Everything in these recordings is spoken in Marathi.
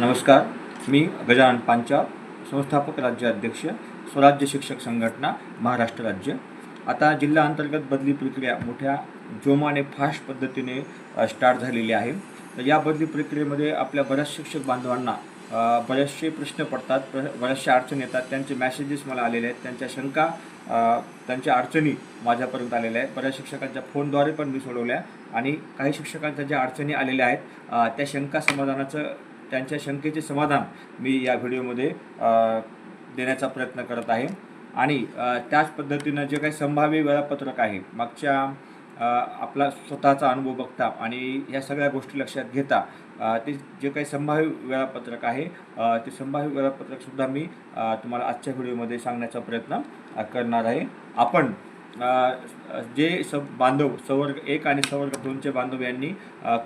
नमस्कार मी गजानन पांचाळ संस्थापक राज्य अध्यक्ष स्वराज्य शिक्षक संघटना महाराष्ट्र राज्य. आता जिल्हा अंतर्गत बदली प्रक्रिया मोठ्या जोमाने फास्ट पद्धतीने स्टार्ट झालेली आहे. तर या बदली प्रक्रियेमध्ये आपल्या बऱ्याच शिक्षक बांधवांना बरेचसे प्रश्न पडतात प्र- बऱ्याचशा अडचणी येतात. त्यांचे मॅसेजेस मला आलेले आहेत. त्यांच्या शंका त्यांच्या अडचणी माझ्यापर्यंत आलेल्या आहेत. बऱ्याच शिक्षकांच्या फोनद्वारे पण मी सोडवल्या आणि काही शिक्षकांच्या ज्या अडचणी आलेल्या आहेत त्या शंका समाधानाचं त्यांच्या शंकेचे समाधान मी या व्हिडिओमध्ये देण्याचा प्रयत्न करत आहे. आणि त्याच पद्धतीनं जे काही संभाव्य वेळापत्रक आहे मागच्या आपला स्वतःचा अनुभव बघता आणि या सगळ्या गोष्टी लक्षात घेता ते जे काही संभाव्य वेळापत्रक आहे ते संभाव्य वेळापत्रकसुद्धा मी तुम्हाला आजच्या व्हिडिओमध्ये सांगण्याचा प्रयत्न करणार आहे. आपण जे स बांधव संवर्ग एक आणि संवर्ग दोनचे बांधव यांनी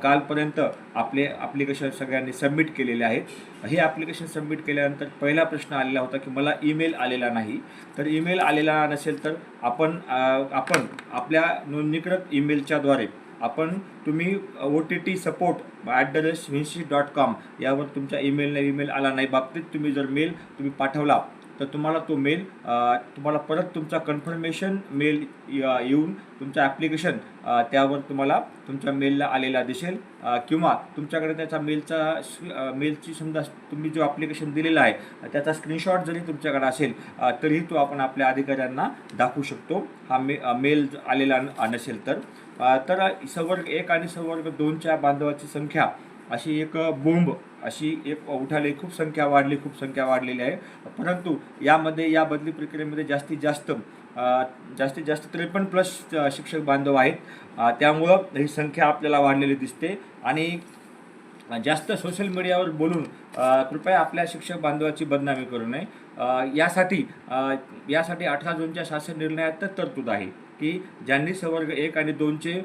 कालपर्यंत आपले ॲप्लिकेशन सगळ्यांनी सबमिट केलेले आहेत. हे ॲप्लिकेशन सबमिट केल्यानंतर पहिला प्रश्न आलेला होता की मला ईमेल आलेला नाही. तर ईमेल आलेला नसेल तर आपण आपण आपल्या नोंदणीकृत ईमेलच्याद्वारे आपण तुम्ही O T T support at the rate dot com यावर तुमच्या ईमेलने ईमेल आला नाही. बाबतीत तुम्ही जर मेल तुम्ही पाठवला तर तुम्हाला तो मेल तुम्हाला परत तुमचा कन्फर्मेशन मेल येऊन तुमचं ॲप्लिकेशन त्यावर तुम्हाला तुमच्या मेलला आलेला दिसेल. किंवा तुमच्याकडे त्याचा मेलचा मेलची समजा तुम्ही जो ॲप्लिकेशन दिलेला आहे त्याचा स्क्रीनशॉट जरी तुमच्याकडे असेल तरीही तो आपण आपल्या अधिकाऱ्यांना दाखवू शकतो. हा मे मेल आलेला नसेल तर. तर संवर्ग एक आणि संवर्ग दोनच्या बांधवाची संख्या अशी एक बोंब अशी एक उठाले खूप संख्या वाढली खूप संख्या वाढलेली आहे. परंतु यामध्ये या बदली प्रक्रियेमध्ये जास्तीत जास्त जास्तीत जास्त त्रेपन्न प्लस शिक्षक बांधव आहेत. त्यामुळं ही संख्या आपल्याला वाढलेली दिसते. आणि जास्त सोशल मीडियावर बोलून कृपया आपल्या शिक्षक बांधवाची बदनामी करू नये. यासाठी यासाठी अठरा जूनच्या शासन निर्णयात तर तरतूद आहे की ज्यांनी संवर्ग एक आणि दोनचे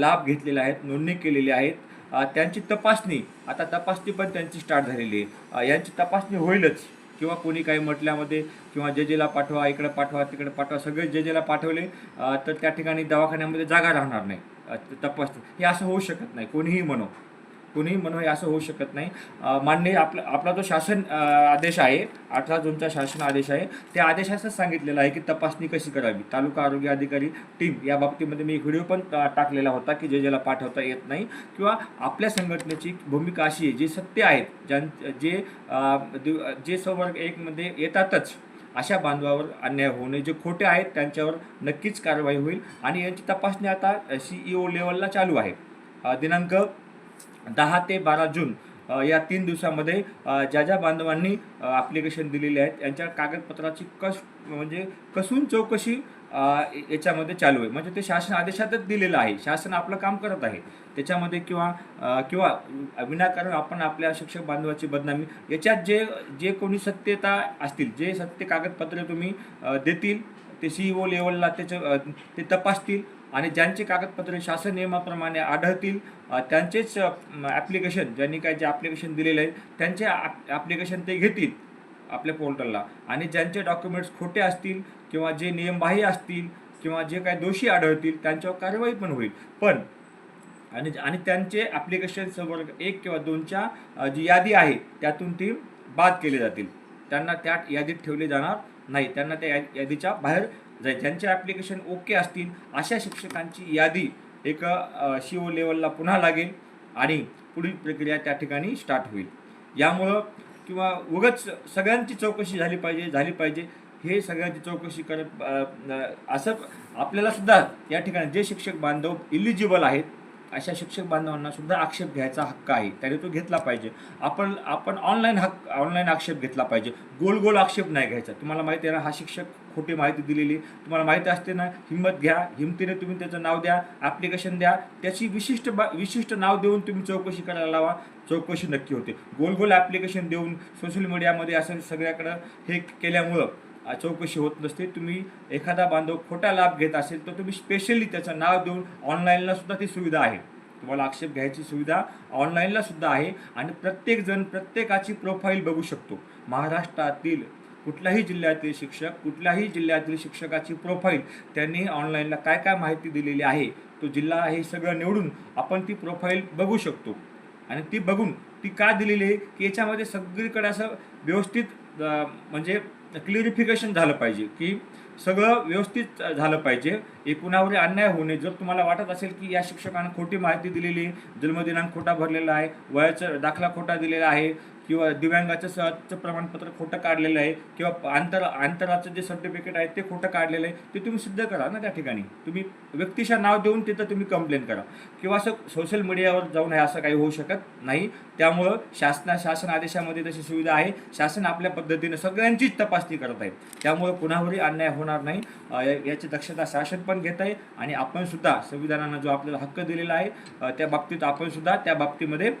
लाभ घेतलेले आहेत नोंदणी केलेली आहेत त्यांची तपासणी आता तपासणी पण त्यांची स्टार्ट झालेली आहे. यांची तपासणी होईलच. किंवा कोणी काही म्हटल्यामध्ये किंवा जेजेला पाठवा इकडे पाठवा तिकडे पाठवा सगळे जेजेला पाठवले तर त्या ठिकाणी दवाखान्यामध्ये जागा राहणार नाही. अ, तपासणी. हे असं होऊ शकत नाही. कोणीही म्हणो. कुणीही म्हणू असं होऊ शकत नाही. मान्य आपला आपला जो शासन आदेश आहे अठरा जूनचा शासन आदेश आहे त्या आदेशातच सांगितलेलं आहे की तपासणी कशी करावी? तालुका आरोग्य अधिकारी टीम या बाबतीमध्ये मी एक व्हिडिओ पण टाकलेला होता की जे ज्याला पाठवता येत नाही. किंवा आपल्या संघटनेची भूमिका अशी आहे जे सत्य आहेत ज्यां जे जे संवर्ग एकमध्ये येतातच अशा बांधवावर अन्याय होऊ नये. जे खोटे आहेत त्यांच्यावर नक्कीच कारवाई होईल. आणि यांची तपासणी आता सी ई ओ लेवलला चालू आहे. दिनांक दहा ते बारा जून या तीन दिवसामध्ये ज्या ज्या बांधवांनी ॲप्लिकेशन दिलेले आहेत यांच्या कागदपत्राची कस म्हणजे कसून चौकशी याच्यामध्ये चालू आहे. म्हणजे ते शासन आदेशातच दिलेलं आहे. शासन आपलं काम करत आहे. त्याच्यामध्ये किंवा किंवा विनाकारण आपण आपल्या शिक्षक बांधवाची बदनामी याच्यात जे जे कोणी सत्यता असतील जे सत्य कागदपत्रे तुम्ही देतील ते सी ओ लेवलला त्याचं ते तपासतील आणि ज्यांचे कागदपत्रे शासन नियमाप्रमाणे आढळतील त्यांचेच ॲप्लिकेशन ज्यांनी काय जे ॲप्लिकेशन दिलेले आहे त्यांचे ॲप्लिकेशन ते घेतील आपल्या पोर्टलला आणि ज्यांचे डॉक्युमेंट्स खोटे असतील किंवा जे नियमबाह्य असतील किंवा जे काही दोषी आढळतील त्यांच्यावर कारवाई पण होईल. पण आणि आणि त्यांचे ॲप्लिकेशन समोर एक किंवा दोनच्या जी यादी आहे त्यातून ती बाद केले जातील. त्यांना त्या यादीत ठेवले जाणार नाही. त्यांना त्या या- यादीच्या बाहेर जाईल ज्यांचे ॲप्लिकेशन ओके असतील अशा शिक्षकांची यादी एक सी ओ लेवलला पुन्हा लागेल आणि पुढील प्रक्रिया त्या ठिकाणी स्टार्ट होईल. यामुळं किंवा उगच सगळ्यांची चौकशी झाली पाहिजे झाली पाहिजे. हे सगळ्यांची चौकशी करत असं आपल्याला सुद्धा या ठिकाणी जे शिक्षक बांधव इलिजिबल आहेत अशा शिक्षक बांधवांना सुद्धा आक्षेप घ्यायचा हक्क आहे. त्याने तो घेतला पाहिजे. आपण आपण ऑनलाईन हक्क ऑनलाईन आक्षेप घेतला पाहिजे. गोल गोल आक्षेप नाही घ्यायचा. तुम्हाला माहिती आहे ना हा शिक्षक खोटी माहिती दिलेली तुम्हाला माहिती असते ना हिंमत घ्या हिमतीने तुम्ही त्याचं नाव द्या ॲप्लिकेशन द्या. त्याची विशिष्ट बा विशिष्ट नाव देऊन तुम्ही चौकशी करायला लावा. चौकशी नक्की होते. गोल गोल ॲप्लिकेशन देऊन सोशल मीडियामध्ये असं सगळ्याकडं हे केल्यामुळं चौकशी होत नसते. तुम्ही एखादा बांधव खोटा लाभ घेत असेल तर तुम्ही स्पेशली त्याचं नाव देऊन ऑनलाईनला सुद्धा ती सुविधा आहे. तुम्हाला आक्षेप घ्यायची सुविधा ऑनलाईनला सुद्धा आहे आणि प्रत्येकजण प्रत्येकाची प्रोफाईल बघू शकतो. महाराष्ट्रातील कुठल्याही जिल्ह्यातील शिक्षक कुठल्याही जिल्ह्यातील शिक्षकाची प्रोफाईल त्यांनी ऑनलाईनला काय काय माहिती दिलेली आहे तो जिल्हा हे सगळं निवडून आपण ती प्रोफाईल बघू शकतो. आणि ती बघून ती का दिलेली आहे की याच्यामध्ये सगळीकडे असं व्यवस्थित म्हणजे क्लिअरिफिकेशन झालं पाहिजे की सगळं व्यवस्थित झालं पाहिजे. एकूणावर अन्याय होऊ नये. जर तुम्हाला वाटत असेल की या शिक्षकानं खोटी माहिती दिलेली जन्मदिनांक खोटा भरलेला आहे वयाचा दाखला खोटा दिलेला आहे किंवा दिव्यांगाचं सहचं प्रमाणपत्र खोटं काढलेलं आहे किंवा आंतर आंतराचं जे सर्टिफिकेट आहे ते खोटं काढलेलं आहे ते तुम्ही सिद्ध करा ना त्या ठिकाणी. तुम्ही व्यक्तीच्या नाव देऊन तिथं तुम्ही कंप्लेंट करा. किंवा असं सोशल मीडियावर जाऊन हे असं काही होऊ शकत नाही. त्यामुळं शासना शासन आदेशामध्ये तशी सुविधा आहे. शासन आपल्या पद्धतीनं सगळ्यांचीच तपासणी करत आहे. त्यामुळं कुणावरही अन्याय होणार नाही. याची दक्षता शासन पण घेत आहे आणि आपण सुद्धा संविधानानं जो आपल्याला हक्क दिलेला आहे त्या बाबतीत आपण सुद्धा त्या बाबतीमध्ये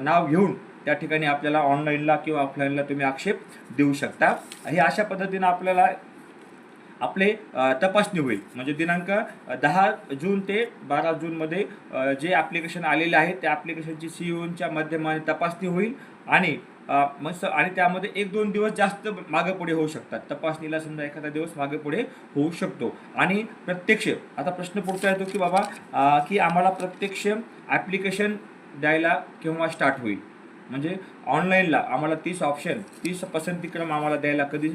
नाव घेऊन त्या ठिकाणी आपल्याला ऑनलाईनला किंवा ऑफलाईनला तुम्ही आक्षेप देऊ शकता. हे अशा पद्धतीनं आपल्याला आपले तपासणी होईल. म्हणजे दिनांक दहा जून ते बारा जूनमध्ये जे ॲप्लिकेशन आलेले आहे त्या ॲप्लिकेशनची सी ओनच्या माध्यमाने तपासणी होईल आणि मग स- आणि त्यामध्ये एक दोन दिवस जास्त मागे पुढे होऊ शकतात. तपासणीला समजा एखादा दिवस मागे पुढे होऊ शकतो. आणि प्रत्यक्ष आता प्रश्न पुढचा येतो की बाबा की आम्हाला प्रत्यक्ष ॲप्लिकेशन द्यायला केव्हा स्टार्ट होईल? म्हणजे ऑनलाईनला आम्हाला तीस ऑप्शन तीस पसंतीक्रम आम्हाला द्यायला कधी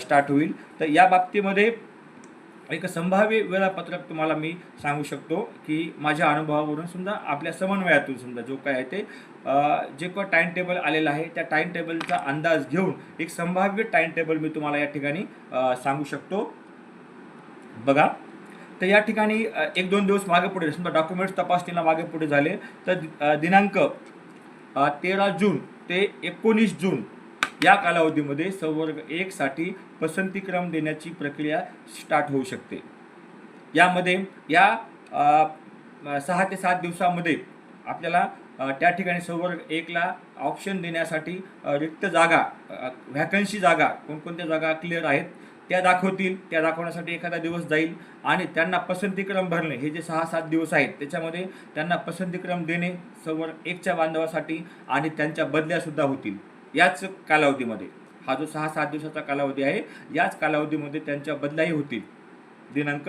स्टार्ट होईल. तर या बाबतीमध्ये एक संभाव्य वेळापत्रक तुम्हाला मी सांगू शकतो की माझ्या अनुभवावरून समजा आपल्या समन्वयातून समजा जो काय आहे ते जे काय टाईम टेबल आलेलं आहे त्या टाईम टेबलचा अंदाज घेऊन एक संभाव्य टाईम टेबल मी तुम्हाला या ठिकाणी सांगू शकतो. बघा तर या ठिकाणी एक दोन दिवस मागे पुढे समजा डॉक्युमेंट्स तपासणीला मागे पुढे झाले तर दिनांक तेरा जून ते एकोणीस जून या कालावधीमध्ये संवर्ग एकसाठी पसंतीक्रम देण्याची प्रक्रिया स्टार्ट होऊ शकते. यामध्ये या सहा ते सात दिवसामध्ये आपल्याला त्या ठिकाणी संवर्ग एकला ऑप्शन देण्यासाठी रिक्त जागा व्हॅकन्सी जागा कोणकोणत्या जागा क्लिअर आहेत त्या दाखवतील त्या दाखवण्यासाठी एखादा दिवस जाईल आणि त्यांना पसंतीक्रम भरणे हे जे सहा सात दिवस आहेत त्याच्यामध्ये त्यांना पसंतीक्रम देणे संवर्ग एकच्या बांधवासाठी आणि त्यांच्या बदल्यासुद्धा होतील. याच कालावधीमध्ये हा जो सहा सात दिवसाचा कालावधी आहे याच कालावधीमध्ये त्यांच्या बदल्याही होतील. दिनांक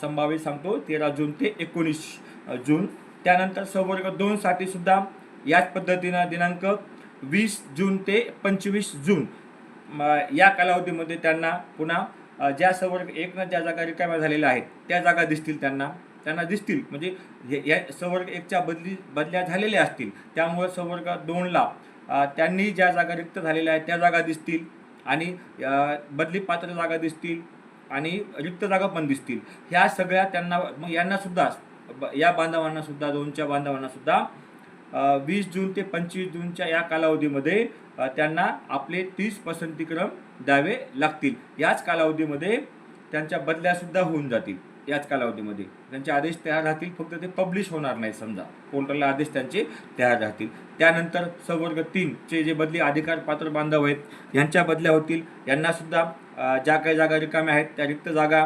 संभाव्य सांगतो तेरा जून ते एकोणीस जून. त्यानंतर संवर्ग दोनसाठी सुद्धा याच पद्धतीनं दिनांक वीस जून ते पंचवीस जून. या कालावधीमध्ये त्यांना पुन्हा ज्या संवर्ग एकनं ज्या जागा रिकाम्या झालेल्या आहेत त्या जागा दिसतील त्यांना. त्यांना दिसतील. म्हणजे हे- या संवर्ग एकच्या बदली बदल्या झालेल्या असतील. त्यामुळे संवर्ग दोनला त्यांनी ज्या जागा रिक्त झालेल्या आहेत त्या जागा दिसतील. आणि बदली पात्र जागा दिसतील. आणि रिक्त जागा पण दिसतील. ह्या सगळ्या त्यांना मग यांनासुद्धा ब- या बांधवांनासुद्धा दोनच्या बांधवांनासुद्धा वीस जून ते पंचवीस जूनच्या या कालावधीमध्ये त्यांना आपले तीस पसंतीक्रम द्यावे लागतील. याच कालावधीमध्ये त्यांच्या बदल्यासुद्धा होऊन जातील. याच कालावधीमध्ये. त्यांचे आदेश तयार राहतील फक्त ते पब्लिश होणार नाही समजा. पोर्टलला आदेश त्यांचे तयार राहतील. त्यानंतर संवर्ग तीनचे जे बदली अधिकार पात्र बांधव आहेत यांच्या बदल्या होतील. यांनासुद्धा ज्या काही जागा रिकाम्या आहेत त्या रिक्त जागा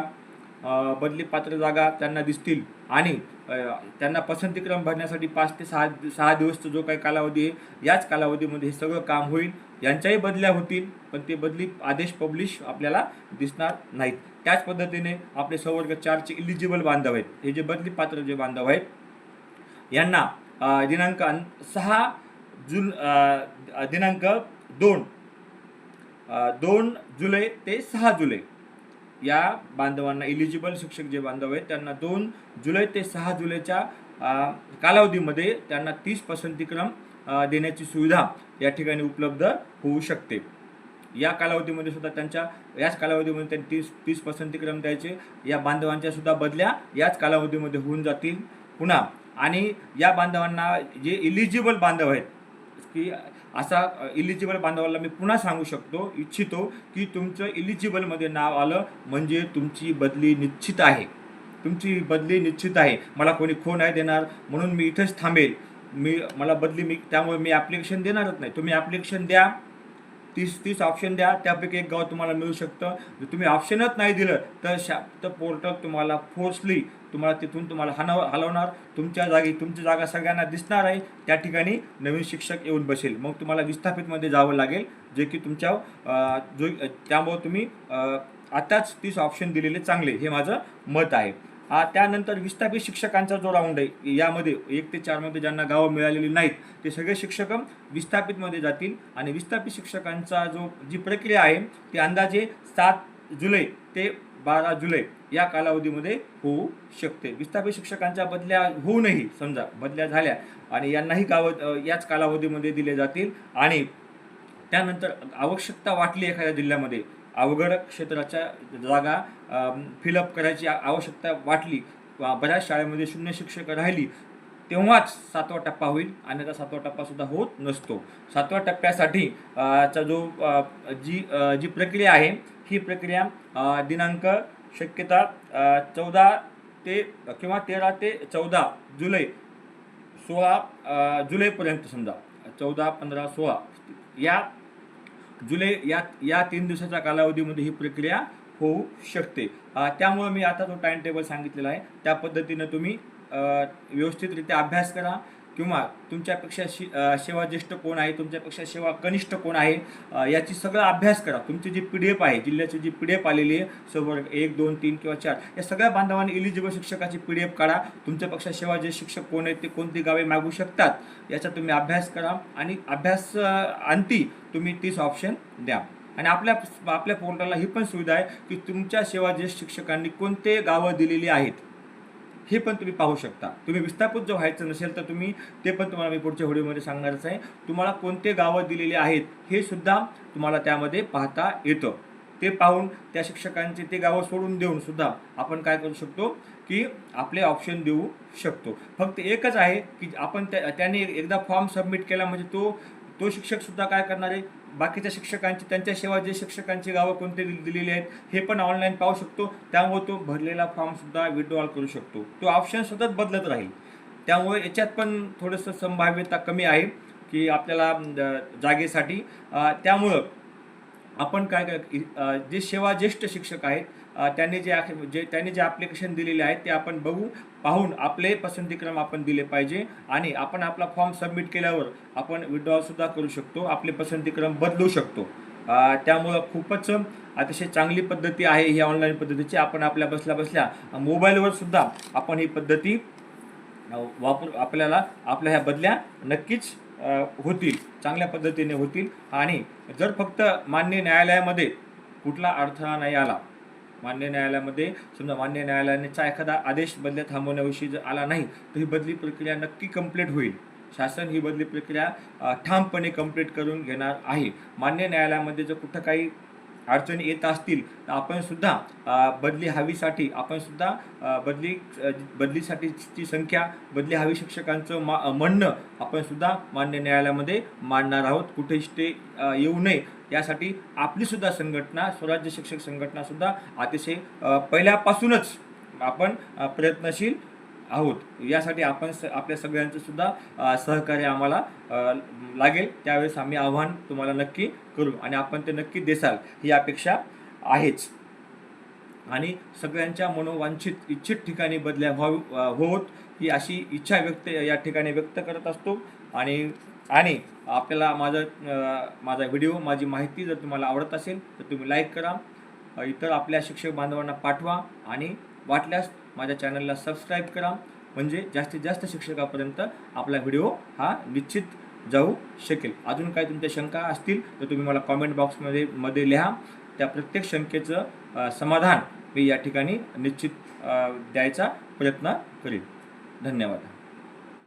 बदली पात्र जागा त्यांना दिसतील. आणि त्यांना पसंतीक्रम भरण्यासाठी पाच ते सहा सहा दिवसचा जो काही कालावधी आहे याच कालावधीमध्ये हे सगळं काम होईल. यांच्याही बदल्या होतील पण ते बदली आदेश पब्लिश आपल्याला दिसणार नाहीत. त्याच पद्धतीने आपले संवर्ग चारचे इलिजिबल बांधव आहेत. हे जे बदली पात्र जे बांधव आहेत यांना दिनांक सहा जुल दिनांक दोन दोन जुलै ते सहा जुलै या बांधवांना इलिजिबल शिक्षक जे बांधव आहेत त्यांना दोन जुलै ते सहा जुलैच्या कालावधीमध्ये त्यांना तीस पसंतीक्रम देण्याची सुविधा या ठिकाणी उपलब्ध होऊ शकते. या कालावधीमध्ये सुद्धा त्यांच्या याच कालावधीमध्ये त्यांनी तीस तीस पसंतीक्रम द्यायचे. या बांधवांच्या सुद्धा बदल्या याच कालावधीमध्ये होऊन जातील पुन्हा. आणि या बांधवांना जे इलिजिबल बांधव आहेत की असा इलिजिबल बांधवाला मी पुन्हा सांगू शकतो इच्छितो की तुमचं इलिजिबलमध्ये नाव आलं म्हणजे तुमची बदली निश्चित आहे. तुमची बदली निश्चित आहे. मला कोणी खो नाही देणार म्हणून मी इथंच थांबेल. मी मला बदली मी त्यामुळे मी ॲप्लिकेशन देणारच नाही. तुम्ही ॲप्लिकेशन द्या. तीस तीस ऑप्शन द्या. त्यापैकी एक गाव तुम्हाला मिळू शकतं. जर तुम्ही ऑप्शनच नाही दिलं तर शा तर पोर्टल तुम्हाला फोर्सली तुम्हाला तिथून तुम्हाला हनव हलवणार. तुमच्या जागी तुमची जागा सगळ्यांना दिसणार आहे. त्या ठिकाणी नवीन शिक्षक येऊन बसेल. मग तुम्हाला विस्थापितमध्ये जावं लागेल. जे की तुमच्या जो त्यामुळं तुम्ही आत्ताच आताच तीस ऑप्शन दिलेले चांगले. हे माझं मत आहे. त्यानंतर विस्थापित शिक्षकांचा जो राऊंड आहे यामध्ये एक ते चारमध्ये ज्यांना गावं मिळालेली नाहीत ते सगळे शिक्षक विस्थापितमध्ये जातील. आणि विस्थापित शिक्षकांचा जो जी प्रक्रिया आहे ती अंदाजे सात जुलै ते बारा जुलै या कालावधीमध्ये होऊ शकते. विस्थापित शिक्षकांच्या बदल्या होऊनही समजा बदल्या झाल्या आणि यांनाही गावं याच कालावधीमध्ये दिले जातील. आणि त्यानंतर आवश्यकता वाटली एखाद्या जिल्ह्यामध्ये अवघड क्षेत्राच्या जागा फिलअप करायची आवश्यकता वाटली. बऱ्याच शाळेमध्ये शून्य शिक्षक राहिली तेव्हाच सातवा टप्पा होईल. अन्यथा सातवा टप्पासुद्धा होत नसतो. सातव्या टप्प्यासाठी चा जो जी जी प्रक्रिया आहे ही प्रक्रिया दिनांक शक्यता चौदा ते किंवा तेरा ते चौदा जुलै सोळा जुलैपर्यंत समजा. चौदा पंधरा सोळा. या जुलै या या तीन दिवसाच्या कालावधीमध्ये ही प्रक्रिया होऊ शकते. त्यामुळे मी आता जो टाइम टेबल सांगितलेला आहे त्या पद्धतीनं तुम्ही व्यवस्थितरित्या अभ्यास करा. किंवा तुमच्यापेक्षा शि सेवा ज्येष्ठ कोण आहे तुमच्यापेक्षा सेवा कनिष्ठ कोण आहे याची सगळा अभ्यास करा. तुमची जी पी डी एफ आहे जिल्ह्याची जी पी डी एफ आलेली आहे सवर्ग एक दोन तीन किंवा चार या सगळ्या बांधवांनी इलिजिबल शिक्षकाची पी डी एफ काढा. तुमच्यापेक्षा सेवा जे शिक्षक कोण आहेत ते कोणती गावे मागू शकतात याचा तुम्ही अभ्यास करा आणि अभ्यास अंती तुम्ही तीस ऑप्शन द्या. आणि आपल्या आपल्या पोर्टलला ही पण सुविधा आहे की तुमच्या सेवा ज्येष्ठ शिक्षकांनी कोणते गावं दिलेली आहेत हे पण तुम्ही पाहू शकता. तुम्ही विस्थापित जर व्हायचं नसेल तर तुम्ही ते पण तुम्हाला मी पुढच्या व्हिडिओमध्ये सांगणारच आहे. तुम्हाला कोणते गावं दिलेली आहेत हे सुद्धा तुम्हाला त्यामध्ये पाहता येतं. ते पाहून त्या शिक्षकांचे ते गावं सोडून देऊन सुद्धा आपण काय करू शकतो की आपले ऑप्शन देऊ शकतो. फक्त एकच आहे की आपण त्या त्याने एकदा फॉर्म सबमिट केला म्हणजे तो तो शिक्षक सुद्धा काय करणार आहे? बाकीच्या शिक्षकांची त्यांच्या सेवा जे शिक्षकांची गावं कोणते दिलेली आहेत हे पण ऑनलाईन पाहू शकतो. त्यामुळे तो भरलेला फॉर्म सुद्धा विड्रॉल करू शकतो. तो ऑप्शन सतत बदलत राहील. त्यामुळे याच्यात पण थोडंसं संभाव्यता कमी आहे की आपल्याला जागेसाठी. त्यामुळं आपण काय काय जे सेवा ज्येष्ठ शिक्षक आहेत त्यांनी जे जे त्यांनी जे ॲप्लिकेशन दिलेले आहेत ते आपण बघू पाहून आपले पसंतीक्रम आपण दिले पाहिजे आणि आपण आपला फॉर्म सबमिट केल्यावर आपण विड्रॉलसुद्धा करू शकतो आपले पसंतीक्रम बदलू शकतो. त्यामुळं खूपच अतिशय चांगली पद्धती आहे ही ऑनलाईन पद्धतीची. आपण आपल्या बसल्या बसल्या मोबाईलवर सुद्धा आपण ही पद्धती वापर आपल्याला आपल्या ह्या बदल्या नक्कीच होतील चांगल्या पद्धतीने होतील. आणि जर फक्त मान्य न्यायालयामध्ये कुठला अडथळा नाही आला मान्य न्यायालयामध्ये समजा मान्य न्यायालयाचा एखादा आदेश बदल्या थांबवण्याविषयी जर आला नाही तर ही बदली प्रक्रिया नक्की कंप्लीट होईल. शासन ही बदली प्रक्रिया ठामपणे कंप्लीट करून घेणार आहे. मान्य न्यायालयामध्ये जर कुठं काही अडचणी येत असतील तर आपण सुद्धा बदली हवीसाठी आपण सुद्धा बदली बदलीसाठीची संख्या बदली हवी शिक्षकांचं मा म्हणणं आपण सुद्धा मान्य न्यायालयामध्ये मांडणार आहोत. कुठेच ते येऊ नये. यासाठी आपली सुद्धा संघटना स्वराज्य शिक्षक संघटनासुद्धा अतिशय पहिल्यापासूनच आपण प्रयत्नशील आहोत. यासाठी आपण स आपल्या सगळ्यांचं सुद्धा सहकार्य आम्हाला लागेल. त्यावेळेस आम्ही आव्हान तुम्हाला नक्की करू आणि आपण ते नक्की देसाल ही अपेक्षा आहेच. आणि सगळ्यांच्या मनोवांछित इच्छित ठिकाणी बदल्या व्हावी होत ही अशी इच्छा व्यक्त या ठिकाणी व्यक्त करत असतो. आणि आणि आपल्याला माझा माझा व्हिडिओ माझी माहिती जर तुम्हाला आवडत असेल तर तुम्ही लाईक करा. इतर आपल्या शिक्षक बांधवांना पाठवा आणि वाटल्यास माझ्या चॅनलला सबस्क्राईब करा. म्हणजे जास्तीत जास्त शिक्षकापर्यंत आपला व्हिडिओ हा निश्चित जाऊ शकेल. अजून काही तुमच्या शंका असतील तर तुम्ही मला कॉमेंट बॉक्समध्ये मध्ये लिहा. त्या प्रत्येक शंकेचं समाधान मी या ठिकाणी निश्चित द्यायचा प्रयत्न करेन. धन्यवाद.